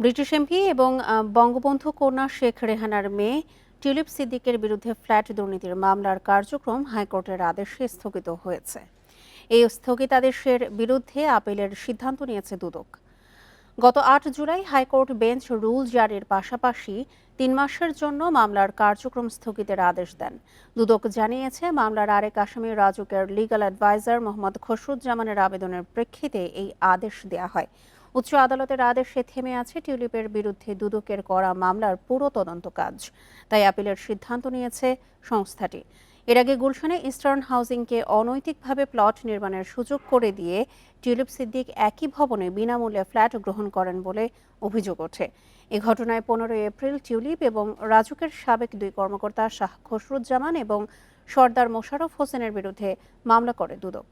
British MP এবং বঙ্গবন্ধু কন্যা শেখ রেহানার মেয়ে টিউলিপ সিদ্দিকের বিরুদ্ধে ফ্ল্যাট দুর্নীতির মামলার কার্যক্রম হাইকোর্টের আদেশে স্থগিত হয়েছে। এই স্থগিতাদেশের বিরুদ্ধে আপিলের সিদ্ধান্ত নিয়েছে দুদক। গত আট জুলাই হাইকোর্ট বেঞ্চ রুল জারির পাশাপাশি তিন মাসের জন্য মামলার কার্যক্রম স্থগিতের আদেশ দেন। দুদক জানিয়েছে, মামলার আরেক আসামি রাজুকের লিগ্যাল অ্যাডভাইজার মোহাম্মদ খসরুজ্জামানের আবেদনের প্রেক্ষিতে এই আদেশ দেয়া হয়। উচ্চ আদালতের আদেশে থেমে আছে টিউলিপের বিরুদ্ধে দুদকের করা মামলার পুরো তদন্ত কাজ। তাই আপিলের সিদ্ধান্ত নিয়েছে সংস্থাটি। এর আগে গুলশানে ইস্টার্ন হাউজিংকে অনৈতিকভাবে প্লট নির্মাণের সুযোগ করে দিয়ে টিউলিপ সিদ্দিক একই ভবনে বিনামূল্যে ফ্ল্যাট গ্রহণ করেন বলে অভিযোগ ওঠে। এ ঘটনায় পনেরোই এপ্রিল টিউলিপ এবং রাজুকের সাবেক দুই কর্মকর্তা শাহ খসরুজ্জামান এবং সর্দার মোশাররফ হোসেনের বিরুদ্ধে মামলা করে দুদক।